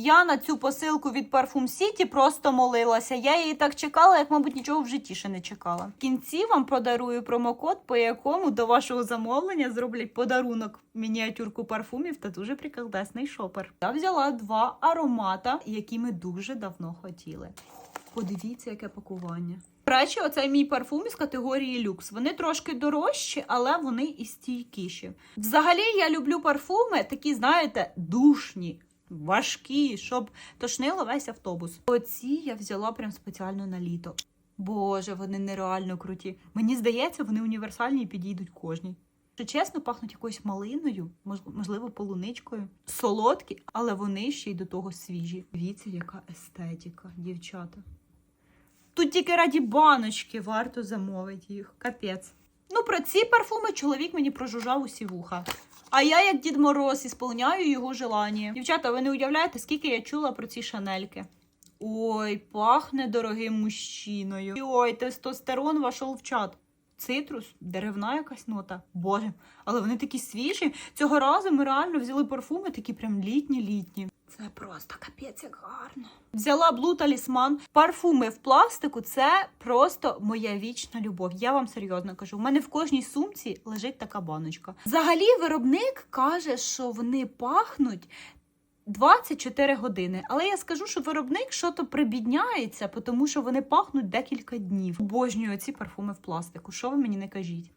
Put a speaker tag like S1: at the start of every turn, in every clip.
S1: Я на цю посилку від Parfum City просто молилася. Я її так чекала, як, мабуть, нічого в житті ще не чекала. В кінці вам подарую промокод, по якому до вашого замовлення зроблять подарунок мініатюрку парфумів та дуже приколдесний шопер. Я взяла два аромата, які ми дуже давно хотіли. Подивіться, яке пакування. Речі, оцей мій парфум із категорії люкс. Вони трошки дорожчі, але вони і стійкіші. Взагалі, я люблю парфуми, такі, знаєте, душні, важкі, щоб тошнило весь автобус. Оці я взяла прям спеціально на літо. Боже, вони нереально круті. Мені здається, вони універсальні і підійдуть кожній. Що чесно, пахнуть якоюсь малиною, можливо, полуничкою. Солодкі, але вони ще й до того свіжі. Дивіться, яка естетика, дівчата. Тут тільки раді баночки варто замовити їх. Капець. Ну, про ці парфуми чоловік мені прожужжав усі вуха. А я, як Дід Мороз, ісполняю його желання. Дівчата, ви не уявляєте, скільки я чула про ці шанельки. Ой, пахне дорогим мужчиною. Ой, тестостерон вошов в чат. Цитрус, деревна якась нота. Боже, але вони такі свіжі. Цього разу ми реально взяли парфуми, такі прям літні-літні. Це просто капець як гарно. Взяла Blue Talisman. Парфуми в пластику це просто моя вічна любов. Я вам серйозно кажу. У мене в кожній сумці лежить така баночка. Взагалі, виробник каже, що вони пахнуть 24 години. Але я скажу, що виробник що то прибідняється, тому що вони пахнуть декілька днів. Обожнюю ці парфуми в пластику. Що ви мені не кажіть?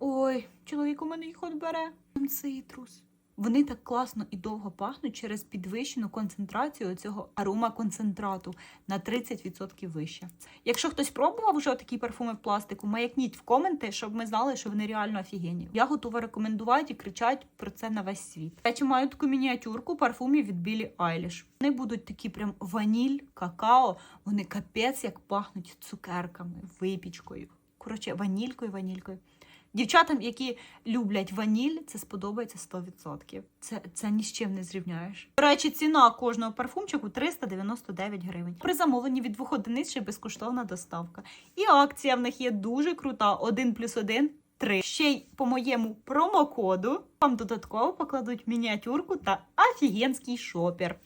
S1: Ой, чоловік у мене їх от бере. Там Цитрус. Вони так класно і довго пахнуть через підвищену концентрацію цього аромаконцентрату на 30% вище. Якщо хтось пробував уже такі парфуми в пластику, маякніть в коменти, щоб ми знали, що вони реально офігенні. Я готова рекомендувати і кричать про це на весь світ. Речі, маю таку мініатюрку парфумів від Білі Айліш. Вони будуть такі прям ваніль, какао. Вони капець як пахнуть цукерками, випічкою. Коротше, ванількою, ванількою. Дівчатам, які люблять ваніль, це сподобається 100%. Це, це ні з чим не зрівняєш. До речі, ціна кожного парфумчику 399 гривень. При замовленні від двох одиниць ще безкоштовна доставка. І акція в них є дуже крута: 1 плюс 1 3. Ще й по моєму промокоду вам додатково покладуть мініатюрку та офігенський шопер.